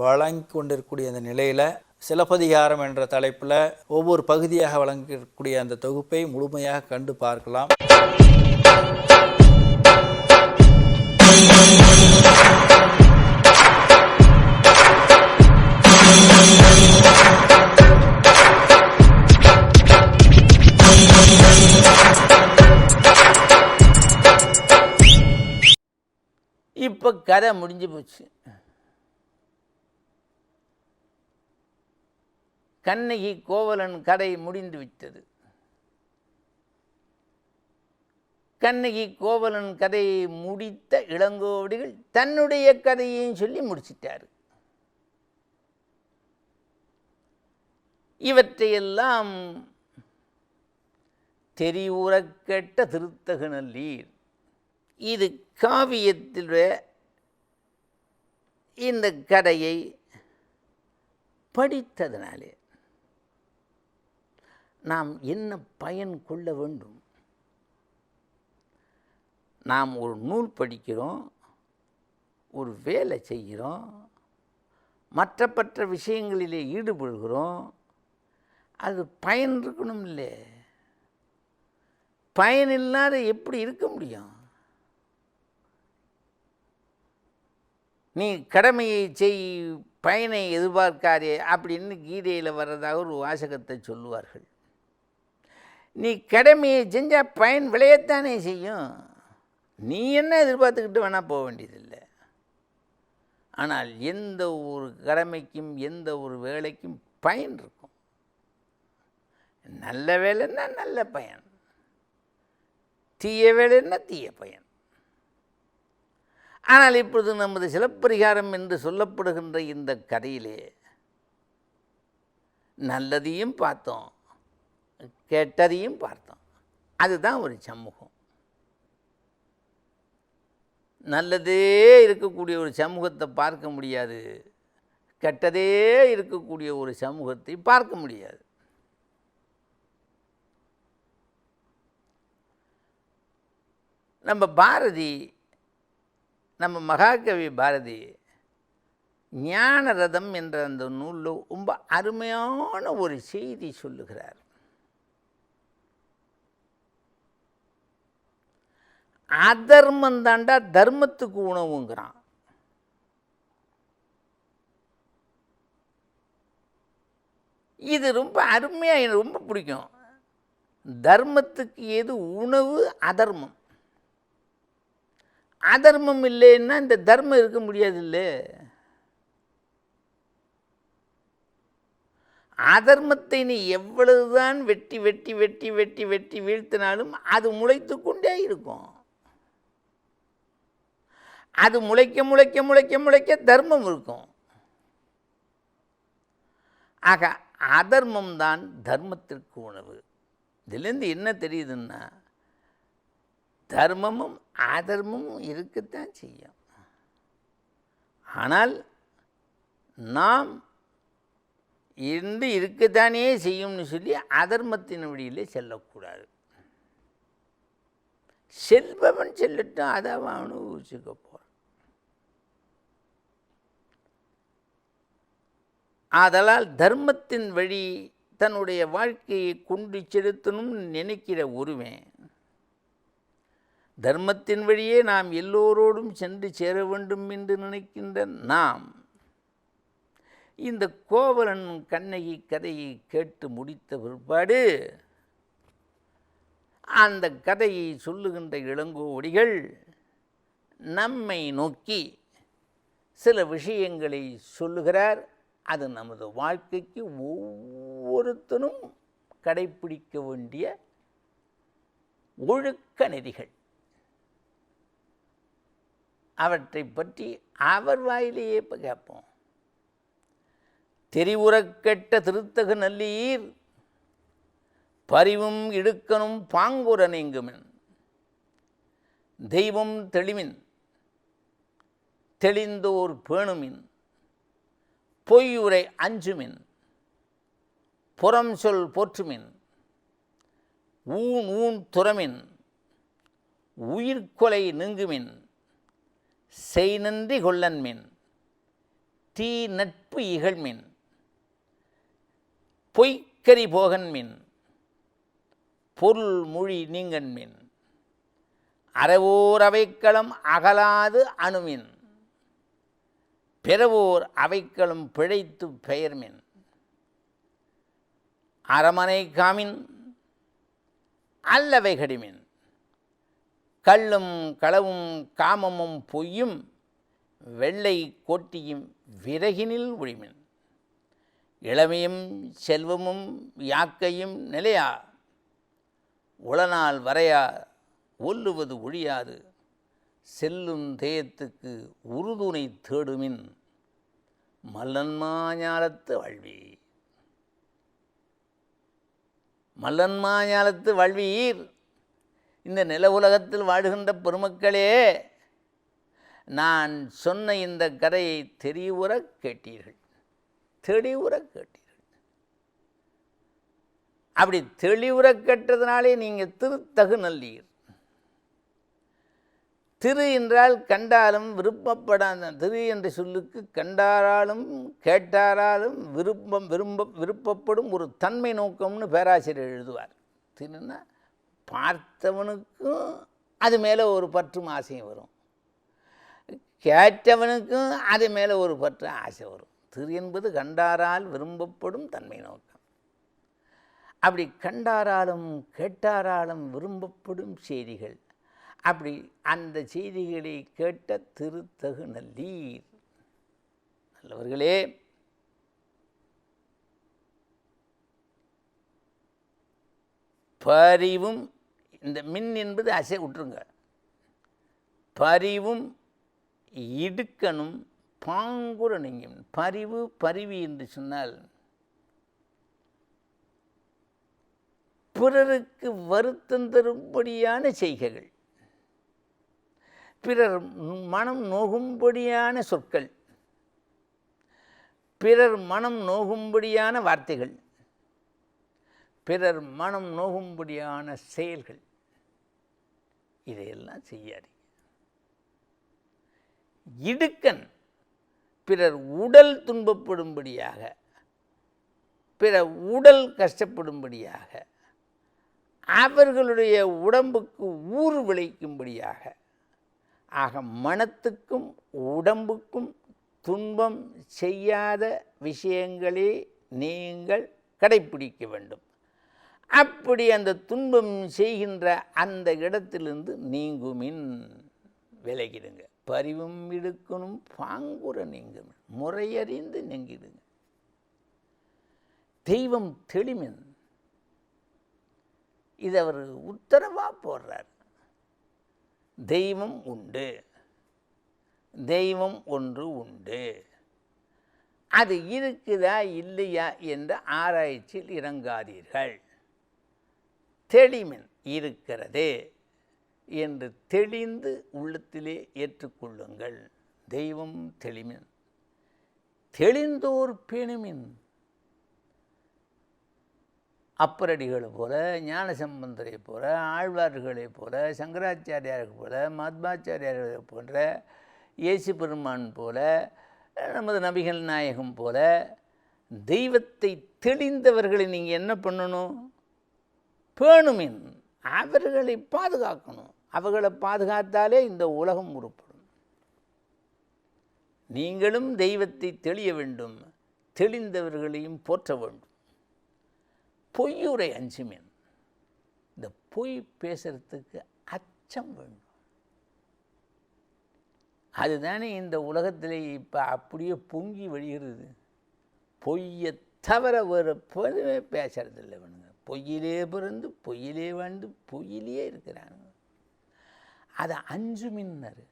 வழங்கி கொண்டிருக்கக்கூடிய அந்த நிலையில் சிலப்பதிகாரம் என்ற தலைப்பில் ஒவ்வொரு பகுதியாக வழங்கக்கூடிய அந்த தொகுப்பை முழுமையாக கண்டு பார்க்கலாம். இப்போ கதை முடிஞ்சு போச்சு. கண்ணகி கோவலன் கதை முடிந்து விட்டது. கண்ணகி கோவலன் கதையை முடித்த இளங்கோவடிகள் தன்னுடைய கதையையும் சொல்லி முடிச்சிட்டார். இவற்றையெல்லாம் தெரிவுறக் கேட்ட இது காவியத்தில் இந்த கதையை படித்ததனாலே. நாம் என்ன பயன் கொள்ள வேண்டும்? நாம் ஒரு நூல் படிக்கிறோம் ஒரு வேலை செய்கிறோம் மற்றப்பற்ற விஷயங்களிலே ஈடுபடுகிறோம் அது பயன் இருக்கணும் இல்லை பயன் இல்லாத எப்படி இருக்க முடியும்? நீ கடமையை செய் பயனை எதிர்பார்க்காதே அப்படின்னு கீதையில் வர்றதாக ஒரு வாசகத்தை சொல்லுவார்கள். நீ கடமையை செஞ்சால் பயன் விளையத்தானே செய்யும். நீ என்ன எதிர்பார்த்துக்கிட்டு வேணால் போக வேண்டியதில்லை. ஆனால் எந்த ஒரு கடமைக்கும் எந்த ஒரு வேலைக்கும் பயன் இருக்கும். நல்ல வேலைன்னா நல்ல பயன். தீய வேலைன்னா தீய பயன். ஆனால் இப்பொழுது நமது சிலப்பரிகாரம் என்று சொல்லப்படுகின்ற இந்த கதையிலே நல்லதையும் பார்த்தோம். கெட்டதையும் பார்த்தோம். அதுதான் ஒரு சமூகம். நல்லதே இருக்கக்கூடிய ஒரு சமூகத்தை பார்க்க முடியாது. கெட்டதே இருக்கக்கூடிய ஒரு சமூகத்தை பார்க்க முடியாது. நம்ம பாரதி நம்ம மகாகவி பாரதி ஞான ரதம் என்ற அந்த நூலில் ரொம்ப அருமையான ஒரு செய்தி சொல்லுகிறார். அதர்மம் தாண்டா தர்மத்துக்கு உணவுங்கிறான். இது ரொம்ப அருமையாக எனக்கு ரொம்ப பிடிக்கும். தர்மத்துக்கு எது உணவு அதர்மம். அதர்மம் இல்லைன்னா இந்த தர்மம் இருக்க முடியாது இல்லை அதர்மத்தை நீ எவ்வளவுதான் வெட்டி வெட்டி வெட்டி வெட்டி வெட்டி வீழ்த்தினாலும் அது முளைத்து கொண்டே இருக்கும். அது முளைக்க முளைக்க முளைக்க முளைக்க தர்மம் இருக்கும். ஆக அதர்மம் தான் தர்மத்திற்கு உணவு. இதுலேருந்து என்ன தெரியுதுன்னா தர்மமும் அதர்மமும் இருக்கத்தான் செய்யும். ஆனால் நாம் இருந்து இருக்கத்தானே செய்யும்னு சொல்லி அதர்மத்தின் வழியிலே செல்லக்கூடாது. செல்பவன் செல்லட்டும் அதை அவன் அனுபவிச்சுக்க போகிறான் ஆதலால் தர்மத்தின் வழி தன்னுடைய வாழ்க்கையை கொண்டு செலுத்தணும்னு நினைக்கிற ஒருவன் தர்மத்தின் வழியே நாம் எல்லோரோடும் சென்று சேர வேண்டும் என்று நினைக்கின்ற நாம் இந்த கோவலன் கண்ணகி கதையை கேட்டு முடித்த பிற்பாடு அந்த கதையை சொல்லுகின்ற இளங்கோடிகள் நம்மை நோக்கி சில விஷயங்களை சொல்லுகிறார். அது நமது வாழ்க்கைக்கு ஒவ்வொருத்தனும் கடைப்பிடிக்க வேண்டிய ஒழுக்க நெறிகள். அவற்றை பற்றி அவர் வாயிலேயே இப்போ கேட்போம். தெரிவுறக்கெட்ட திருத்தக திருத்தகு நல்லீர் பரிவும் இடுக்கனும் பாங்குற நீங்குமின். தெய்வம் தெளிமின் தெளிந்தோர் பேணுமின். பொய்யுரை அஞ்சுமின் புறம் சொல் போற்றுமின் ஊன் ஊன் துறமின் உயிர்கொலை நீங்குமின் செய் நன்றி கொள்ளன்மின் தீ நட்பு இகழ்மின் பொய்க்கரி போகன்மின் பொருள் மொழி நீங்கன்மின் அறவோர் அவைக்களம் அகலாது அணுமின். பிறவோர் அவைக்களும் பிழைத்து பெயர்மின். அரமனை காமின் அல்லவை கடிமின். கள்ளும் களவும் காமமும் பொய்யும் வெள்ளை கோட்டியும் விறகினில் ஒழிமின். இளமையும் செல்வமும் யாக்கையும் நிலையா? உளநாள் வரையா? ஒல்லுவது ஒழியாது. செல்லும் தேயத்துக்கு உறுதுணை தேடுமின் மல்லன்மாஞாலத்து வாழ்வி மல்லன்மாஞாலத்து வாழ்வீர் இந்த நில உலகத்தில் வாழுகின்ற பெருமக்களே நான் சொன்ன இந்த கதையை தெரிவுற கேட்டீர்கள். தெளிவுற கேட்டீர்கள். அப்படி தெளிவுற கேட்டதுனாலே நீங்கள் திருத்தகு நல்லீர். திரு என்றால் கண்டாலும் விருப்பப்படாத திரு என்ற சொல்லுக்கு கண்டாராலும் கேட்டாராலும் விருப்பம் விரும்ப விருப்பப்படும் ஒரு தன்மை நோக்கம்னு பேராசிரியர் எழுதுவார். திருன்னா பார்த்தவனுக்கும் அது மேலே ஒரு பற்றும் ஆசையும் வரும். கேட்டவனுக்கும் அது மேலே ஒரு பற்று ஆசை வரும். திரு என்பது கண்டாரால் விரும்பப்படும் தன்மை நோக்கம். அப்படி கண்டாராலும் கேட்டாராலும் விரும்பப்படும் செய்திகள் அப்படி அந்த செய்திகளை கேட்ட திருத்தகு நல்லீர். நல்லவர்களே பரிவும் இந்த மின் என்பது அசை விட்டுருங்க பரிவும் இடுக்கணும் பாங்குற பரிவு பரிவு என்று சொன்னால் பிறருக்கு வருத்தம் தரும்படியான செய்கைகள். பிறர் மனம் நோகும்படியான சொற்கள் பிறர் மனம் நோகும்படியான வார்த்தைகள் பிறர் மனம் நோகும்படியான செயல்கள் இதையெல்லாம் செய்யாதீங்க. இடுக்கன் பிறர் உடல் துன்பப்படும்படியாக பிற உடல் கஷ்டப்படும்படியாக அவர்களுடைய உடம்புக்கு ஊறு விளைக்கும்படியாக ஆக மனத்துக்கும் உடம்புக்கும் துன்பம் செய்யாத விஷயங்களே நீங்கள் கடைப்பிடிக்க வேண்டும். அப்படி அந்த துன்பம் செய்கின்ற அந்த இடத்திலிருந்து நீங்குமின் விலகிடுங்க. பரிவும் இடுக்கணும் பாங்குற நீங்கும் முறையறிந்து நீங்கிடுங்க. தெய்வம் தெளிமின். இது அவர் உத்தரவாக போடுறார். தெய்வம் உண்டு. தெய்வம் ஒன்று உண்டு. அது இருக்குதா இல்லையா என்ற ஆராய்ச்சியில் இறங்காதீர்கள். தெளிமின் இருக்கிறது என்று தெளிந்து உள்ளத்திலே ஏற்றுக்கொள்ளுங்கள். தெய்வம் தெளிமின் தெளிந்தோர் பேணுமின் அப்பரடிகளை போல ஞானசம்பந்தரை போல ஆழ்வார்களை போல சங்கராச்சாரியார்களை போல மத்மாச்சாரியார்களை போன்ற இயேசு பெருமான் போல நமது நபிகள் நாயகம் போல தெய்வத்தை தெளிந்தவர்களை நீங்கள் என்ன பண்ணணும்? பேணுமின். அவர்களை பாதுகாக்கணும். அவர்களை பாதுகாத்தாலே இந்த உலகம் உருப்படும். நீங்களும் தெய்வத்தை தெளிய வேண்டும். தெளிந்தவர்களையும் போற்ற வேண்டும். பொய்யுரை அஞ்சுமின். இந்த பொய் பேசுறதுக்கு அச்சம் வேண்டும். அதுதானே இந்த உலகத்தில் இப்போ அப்படியே பொங்கி வழிகிறது. பொய்யை தவிர வேறு பொதுவே பேசுறதில்லை இவனுங்க. பொய்யிலே பிறந்து பொய்யிலே வாழ்ந்து பொய்யிலே இருக்கிறாங்க அதை அஞ்சு மின்னர்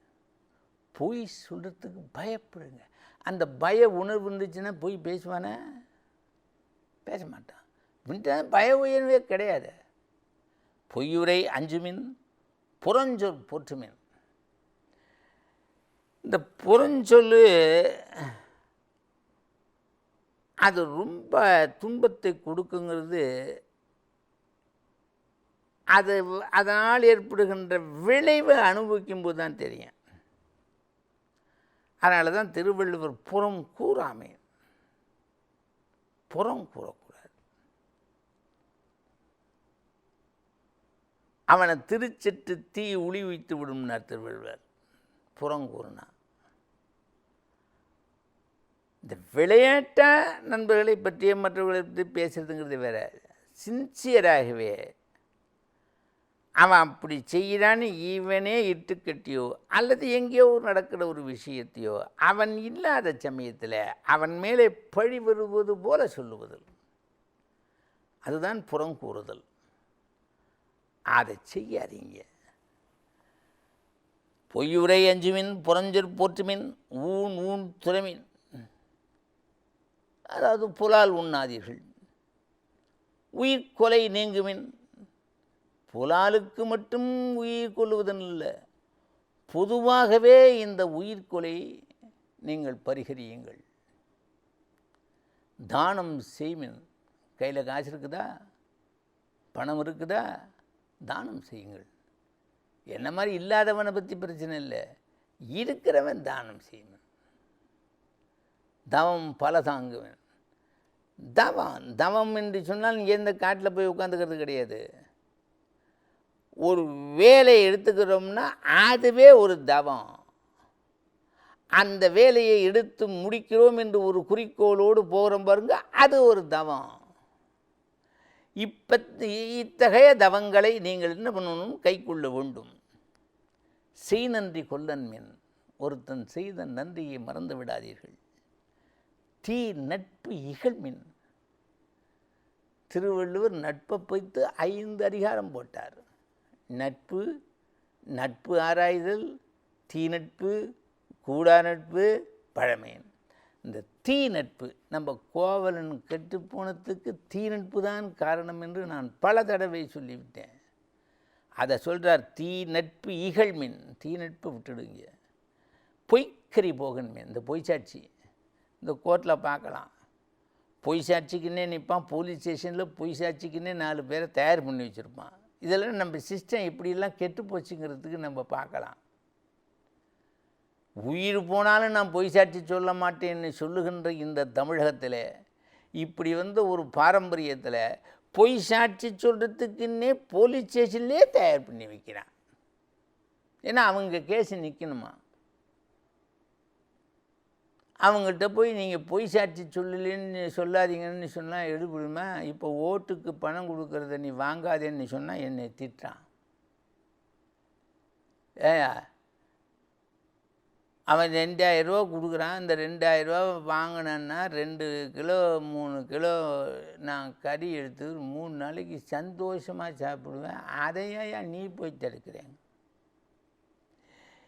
பொய் சொல்கிறதுக்கு பயப்படுங்க. அந்த பய உணர்வு இருந்துச்சுன்னா பொய் பேசுவானே? பேச மாட்டான். விட்டா பய உயர்வே கிடையாது. பொய்யுரை அஞ்சுமின் புறஞ்சொல் போற்றுமின். இந்த புறஞ்சொல்லு அது ரொம்ப துன்பத்தை கொடுக்குங்கிறது அது அதனால் ஏற்படுகின்ற விளைவை அனுபவிக்கும் போது தான் தெரியும். அதனால தான் திருவள்ளுவர் புறம் கூறாமை புறம் கூறக்கூடாது. அவனை திருச்சிட்டு தீ உளி வைத்து விடும்னார் திருவள்ளுவர் புறம் கூறினா இந்த விளையாட்ட நண்பர்களை பற்றிய மற்றவர்களை பற்றி பேசுகிறதுங்கிறது வேற. சின்சியராகவே. அவன் அப்படி செய்கிறான்னு இவனே இட்டுக்கட்டியோ அல்லது எங்கேயோ நடக்கிற ஒரு விஷயத்தையோ அவன் இல்லாத சமயத்தில் அவன் மேலே பழி வருவது போல சொல்லுவதில். அதுதான் புறம் கூறுதல் அதை செய்யாதீங்க. பொய்யுரை அஞ்சுமின் புறஞ்சொற் போற்றுமின் ஊன் ஊன் துறமின். அதாவது புலால் உண்ணாதீர்கள். உயிர் கொலை நீங்குமின். புலாலுக்கு மட்டும் உயிர் கொள்ளுவதன் இல்லை பொதுவாகவே இந்த உயிர் கொலை நீங்கள் பரிகரியுங்கள். தானம் செய்மின். கையில் காசு இருக்குதா? பணம் இருக்குதா? தானம் செய்யுங்கள். என்ன மாதிரி இல்லாதவனை பற்றி பிரச்சனை இல்லை. இருக்கிறவன் தானம் செய்வன் தவம் பல தாங்குவன். தவம் தவம் என்று சொன்னால் எந்த காட்டில் போய் உட்காந்துக்கிறது கிடையாது. ஒரு வேலையை எடுத்துக்கிறோம்னா அதுவே ஒரு தவம். அந்த வேலையை எடுத்து முடிக்கிறோம் என்று ஒரு குறிக்கோளோடு போகிறோம் பாருங்க அது ஒரு தவம். இப்ப இத்தகைய தவங்களை நீங்கள் என்ன பண்ணணும்? கைக்கொள்ள வேண்டும். செய் நன்றி கொல்லன் மின். ஒருத்தன் செய்த நன்றியை மறந்து விடாதீர்கள். தீ நட்பு இகழ்மின் திருவள்ளுவர் நட்பை பொய்த்து ஐந்து அதிகாரம் போட்டார். நட்பு நட்பு ஆராய்தல் தீ நட்பு கூடா நட்பு பழமையன் இந்த தீ நட்பு நம்ம கோவலன் கெட்டுப்போனத்துக்கு தீ நட்பு தான் காரணம் என்று நான் பல தடவை சொல்லிவிட்டேன். அதை சொல்கிறார் தீ நட்பு இகழ்மின் தீ நட்பு விட்டுடுங்க. பொய்க்கறி போகணுமே இந்த பொய்ச்சாட்சி இந்த கோர்ட்டில் பார்க்கலாம் பொய் சாட்சிக்குன்னே நிற்பான் போலீஸ் ஸ்டேஷனில் பொய் சாட்சிக்குன்னே நாலு பேரை தயார் பண்ணி வச்சுருப்பான். இதெல்லாம் நம்ம சிஸ்டம் இப்படியெல்லாம் கெட்டு போச்சுங்கிறதுக்கு நம்ம பார்க்கலாம் உயிர் போனாலும் நான் பொய் சாட்சி சொல்ல மாட்டேன்னு சொல்லுகின்ற இந்த தமிழகத்தில் இப்படி வந்து ஒரு பாரம்பரியத்தில் பொய் சாட்சி சொல்கிறதுக்குன்னே போலீஸ் ஸ்டேஷன்லேயே தயார் பண்ணி வைக்கிறான். ஏன்னா அவங்க கேஸ் நிற்கணுமா அவங்கள்ட்ட போய் நீங்கள் பொய் சாட்சி சொல்லலேன்னு சொல்லாதீங்கன்னு சொன்னால் எடுபடுமா? இப்போ ஓட்டுக்கு பணம் கொடுக்கறத நீ வாங்காதேன்னு சொன்னால் என்னை திட்டுறான். ஏயா அவன் ரெண்டாயிரரூவா கொடுக்குறான். இந்த ரெண்டாயிரரூவா வாங்கினேன்னா ரெண்டு கிலோ மூணு கிலோ நான் கறி எடுத்து மூணு நாளைக்கு சந்தோஷமாக சாப்பிடுவேன். அதையா நீ போய் தடுக்கிறேன்.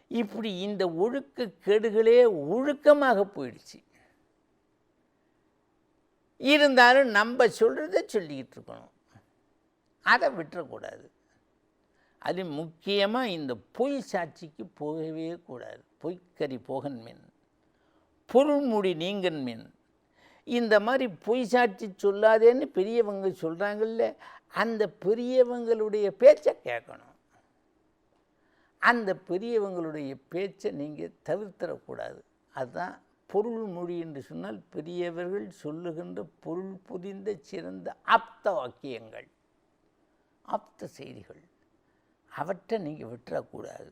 இப்படி இந்த ஒழுக்க கெடுகளே ஒழுக்கமாக போயிடுச்சு. இருந்தாலும் நம்ம சொல்கிறத சொல்லிக்கிட்டு இருக்கணும். அதை விட்டுறக்கூடாது. அது முக்கியமாக இந்த பொய் சாட்சிக்கு போகவே கூடாது. பொய்க்கறி போகன் மின் பொருள்முடி நீங்கன் மின். இந்த மாதிரி பொய் சாட்சி சொல்லாதேன்னு பெரியவங்க சொல்கிறாங்கல்ல அந்த பெரியவங்களுடைய பேச்சை கேட்கணும். அந்த பெரியவங்களுடைய பேச்சை நீங்கள் தவிர்த்திடக்கூடாது. அதுதான் பொருள் மொழி என்று சொன்னால் பெரியவர்கள் சொல்லுகின்ற பொருள் புரிந்த சிறந்த ஆப்த வாக்கியங்கள் ஆப்த செய்திகள். அவற்றை நீங்கள் விட்டுறக்கூடாது.